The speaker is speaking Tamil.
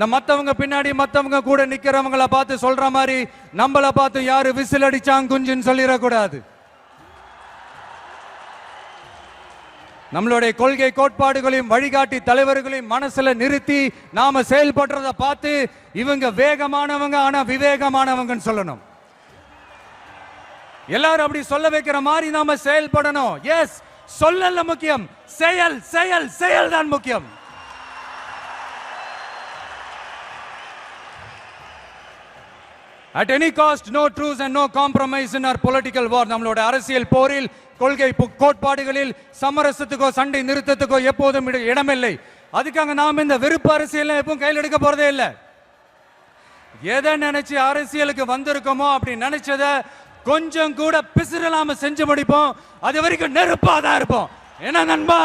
நம்ம மற்றவங்க பின்னாடி மற்றவங்க கூட நிற்கிறவங்களை பார்த்து சொல்ற மாதிரி நம்மளை பார்த்து யாரு விசில் அடிச்சாங்க குஞ்சுன்னு சொல்லிடக்கூடாது. நம்மளுடைய கொள்கை கோட்பாடுகளையும் வழிகாட்டி தலைவர்களையும் மனசுல நிறுத்தி நாம செயல்படுறத பார்த்து இவங்க வேகமானவங்க ஆனா விவேகமானவங்கன்னு சொல்லணும். எல்லாரும் அப்படி சொல்ல வைக்கிற மாதிரி நாம செயல்படணும். எஸ் சொல்லல முக்கியம். செயல் செயல் செயல் தான் முக்கியம். At any cost no truce and no compromise in our political war நம்மளோட அரசியல் போரில் கொள்கை கோட்பாடுகளில் சமரசத்துக்கோ சண்டை நிறுத்தத்துக்கோ எப்போதும் இடமில்லை. அதுக்காக நாம் இந்த வெறுப்பு அரசியல் எப்பவும் கையில் எடுக்க போறதே இல்லை. எதை நினைச்சு அரசியலுக்கு வந்திருக்கோமோ அப்படி நினைச்சத கொஞ்சம் கூட பிசுறலாம செஞ்சு முடிப்போம். அது வரைக்கும் நெருப்பா தான் இருப்போம். என்ன நண்பா?